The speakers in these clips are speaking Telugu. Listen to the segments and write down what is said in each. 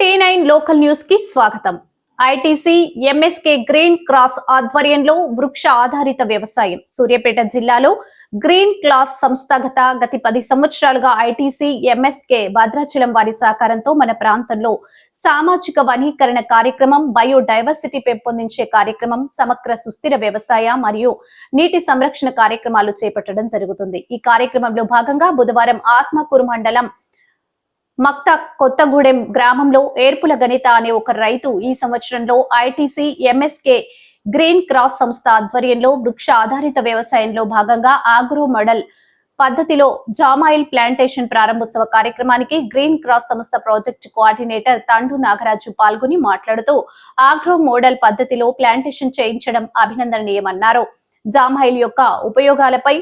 టీ నైన్ లోకల్ న్యూస్కి స్వాగతం. ఐటీసీ ఎంఎస్కే గ్రీన్ క్రాస్ ఆధ్వర్యంలో వృక్ష ఆధారిత వ్యవసాయం. సూర్యాపేట జిల్లాలో గ్రీన్ క్లాస్ సంస్థాగత గత పది సంవత్సరాలుగా ఐటీసీ ఎంఎస్కే భద్రాచలం వారి సహకారంతో మన ప్రాంతంలో సామాజిక వనీకరణ కార్యక్రమం బయోడైవర్సిటీ పెంపొందించే కార్యక్రమం సమగ్ర సుస్థిర వ్యవసాయ మరియు నీటి సంరక్షణ కార్యక్రమాలు చేపట్టడం జరుగుతుంది. ఈ కార్యక్రమంలో భాగంగా బుధవారం ఆత్మకూరు మండలం మక్తా కొత్తగూడెం గ్రామంలో ఏర్పుల గణిత అనే ఒక రైతు ఈ సంవత్సరంలో ఐటీసీ ఎంఎస్కే గ్రీన్ క్రాస్ సంస్థ ఆధ్వర్యంలో వృక్ష ఆధారిత వ్యవసాయంలో భాగంగా ఆగ్రో మోడల్ పద్ధతిలో జామాయిల్ ప్లాంటేషన్ ప్రారంభోత్సవ కార్యక్రమానికి గ్రీన్ క్రాస్ సంస్థ ప్రాజెక్ట్ కోఆర్డినేటర్ తండు నాగరాజు పాల్గొని మాట్లాడుతూ ఆగ్రో మోడల్ పద్ధతిలో ప్లాంటేషన్ చేయించడం అభినందనీయమన్నారు. జామాయిల్ యొక్క ఉపయోగాలపై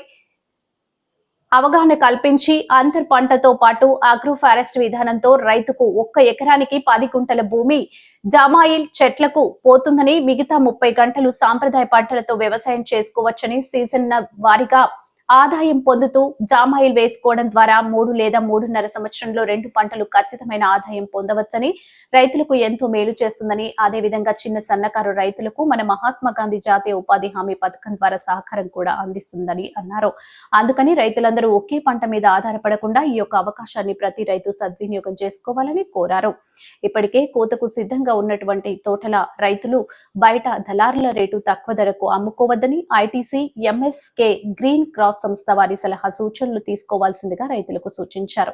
అవగాహన కల్పించి అంతర్ పంటతో పాటు అగ్రో ఫారెస్ట్ విధానంతో రైతుకు ఒక్క ఎకరానికి పది గుంటల భూమి జామాయిల్ చెట్లకు పోతుందని మిగతా ముప్పై గంటలు సాంప్రదాయ పంటలతో వ్యవసాయం చేసుకోవచ్చని సీజన్ వారిగా ఆదాయం పొందుతూ జామాయిల్ వేసుకోవడం ద్వారా మూడు లేదా మూడున్నర సంవత్సరంలో రెండు పంటలు ఖచ్చితమైన ఆదాయం పొందవచ్చని రైతులకు ఎంతో మేలు చేస్తుందని అదేవిధంగా చిన్న సన్నకారు రైతులకు మన మహాత్మా గాంధీ జాతీయ ఉపాధి హామీ పథకం ద్వారా సహకారం కూడా అందిస్తుందని అన్నారు. అందుకని రైతులందరూ ఒకే పంట మీద ఆధారపడకుండా ఈ యొక్క అవకాశాన్ని ప్రతి రైతు సద్వినియోగం చేసుకోవాలని కోరారు. ఇప్పటికే కోతకు సిద్ధంగా ఉన్నటువంటి తోటల రైతులు బయట దళారుల రేటు తక్కువ ధరకు అమ్ముకోవద్దని ఐటీసీ ఎంఎస్కే గ్రీన్ క్రాస్ సంస్థ వారి సలహా సూచనలు తీసుకోవాల్సిందిగా రైతులకు సూచించారు.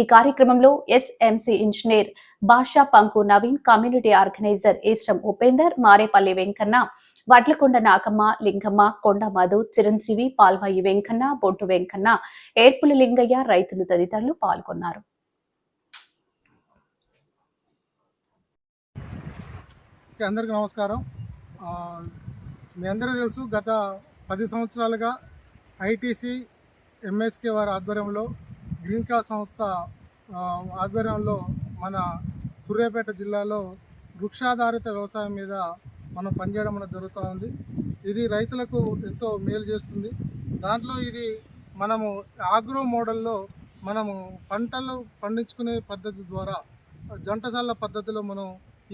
ఈ కార్యక్రమంలో SMC engineer Basha Panku Naveen community organiser Eshram Upender Marepalli Venkanna Vadlakonda Nagamma Lingamma Konda Madhu Chiranjeevi Palvai Venkanna బొట్టు వెంకన్న ఏర్పుల లింగయ్య రైతులు తదితరులు పాల్గొన్నారు. అందరికీ నమస్కారం. మీ అందరూ తెలుసు గత పది సంవత్సరాలుగా ఐటీసీ ఎంఎస్కే వారి ఆధ్వర్యంలో గ్రీన్ క్రాస్ సంస్థ ఆధ్వర్యంలో మన సూర్యాపేట జిల్లాలో వృక్షాధారిత వ్యవసాయం మీద మనం పనిచేయడం అనేది జరుగుతూ ఉంది. ఇది రైతులకు ఎంతో మేలు చేస్తుంది. దాంట్లో ఇది మనము ఆగ్రో మోడల్లో మనము పంటలు పండించుకునే పద్ధతి ద్వారా జంటసాల పద్ధతిలో మనం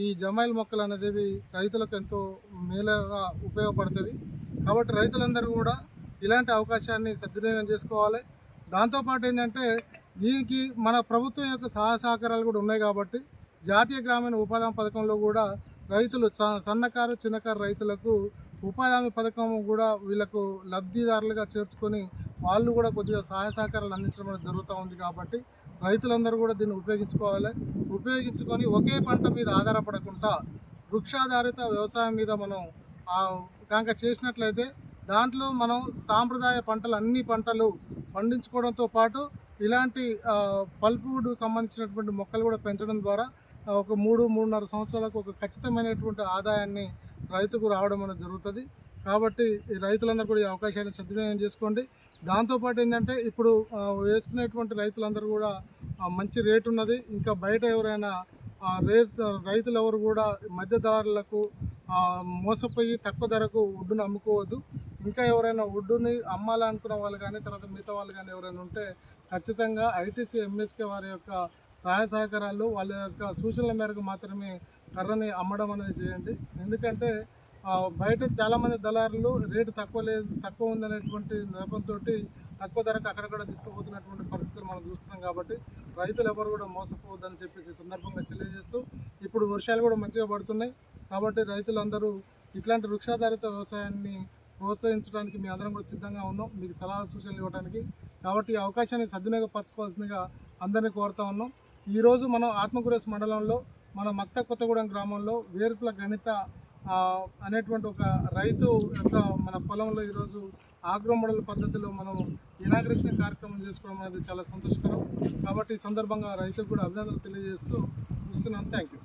ఈ జమైల్ మొక్కలు అనేవి రైతులకు ఎంతో మేలుగా ఉపయోగపడుతుంది కాబట్టి రైతులందరూ కూడా ఇలాంటి అవకాశాన్ని సద్వినియోగం చేసుకోవాలి. దాంతోపాటు ఏంటంటే దీనికి మన ప్రభుత్వం యొక్క సహాయ సహకారాలు కూడా ఉన్నాయి కాబట్టి జాతీయ గ్రామీణ ఉపాధి పథకంలో కూడా రైతులు సన్నకారు చిన్నకారు రైతులకు ఉపాధి హామీ పథకం కూడా వీళ్ళకు లబ్ధిదారులుగా చేర్చుకొని వాళ్ళు కూడా కొద్దిగా సహాయ సహకారాలు అందించడం అనేది జరుగుతూ ఉంది కాబట్టి రైతులందరూ కూడా దీన్ని ఉపయోగించుకోవాలి. ఉపయోగించుకొని ఒకే పంట మీద ఆధారపడకుండా వృక్షాధారిత వ్యవసాయం మీద మనం కనుక చేసినట్లయితే దాంట్లో మనం సాంప్రదాయ పంటలు అన్ని పంటలు పండించుకోవడంతో పాటు ఇలాంటి పల్పుడు సంబంధించినటువంటి మొక్కలు కూడా పెంచడం ద్వారా ఒక మూడు మూడున్నర సంవత్సరాలకు ఒక ఖచ్చితమైనటువంటి ఆదాయాన్ని రైతుకు రావడం అనేది జరుగుతుంది. కాబట్టి రైతులందరూ కూడా ఈ అవకాశాన్ని సద్వినియోగం చేసుకోండి. దాంతోపాటు ఏంటంటే ఇప్పుడు వేసుకునేటువంటి రైతులందరూ కూడా మంచి రేటు ఉన్నది. ఇంకా బయట ఎవరైనా రేట్ రైతులు ఎవరు కూడా మధ్యదారులకు ఆ, మోసపోయి తక్కువ ధరకు ఒడ్డును అమ్ముకోవద్దు. ఇంకా ఎవరైనా వుడ్డుని అమ్మాలనుకున్న వాళ్ళు కానీ తర్వాత మిగతా వాళ్ళు కానీ ఎవరైనా ఉంటే ఖచ్చితంగా ఐటీసీ ఎంఎస్కే వారి యొక్క సహాయ సహకారాలు వాళ్ళ యొక్క సూచనల మేరకు మాత్రమే కర్రని అమ్మడం అనేది చేయండి. ఎందుకంటే బయట చాలామంది దళారులు రేటు తక్కువ లేదు తక్కువ ఉందనేటువంటి నెపంతో తక్కువ ధరకు అక్కడక్కడ తీసుకుపోతున్నటువంటి పరిస్థితులు మనం చూస్తున్నాం కాబట్టి రైతులు ఎవరు కూడా మోసపోవద్దని చెప్పేసి సందర్భంగా తెలియజేస్తూ ఇప్పుడు వర్షాలు కూడా మంచిగా పడుతున్నాయి కాబట్టి రైతులందరూ ఇట్లాంటి వృక్షాధారిత వ్యవసాయాన్ని ప్రోత్సహించడానికి మీ అందరం కూడా సిద్ధంగా ఉన్నాం. మీకు సలహా సూచనలు ఇవ్వడానికి కాబట్టి ఈ అవకాశాన్ని సద్వినియోగపరచుకోవాల్సిందిగా అందరినీ కోరుతా ఉన్నాం. ఈరోజు మనం ఆత్మగురేస్ మండలంలో మన మత్త కొత్తగూడెం గ్రామంలో వేరుకుల గణిత అనేటువంటి ఒక రైతు యొక్క మన పొలంలో ఈరోజు ఆగ్రో మోడల్ పద్ధతిలో మనం ఇనాగ్రేషన్ కార్యక్రమం చేసుకోవడం అనేది చాలా సంతోషకరం. కాబట్టి ఈ సందర్భంగా రైతులకు కూడా అభినందనలు తెలియజేస్తూ చూస్తున్నాను థ్యాంక్ యూ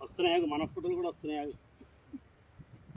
వస్తున్నాయి మన ఫోటోలు కూడా వస్తున్నాయి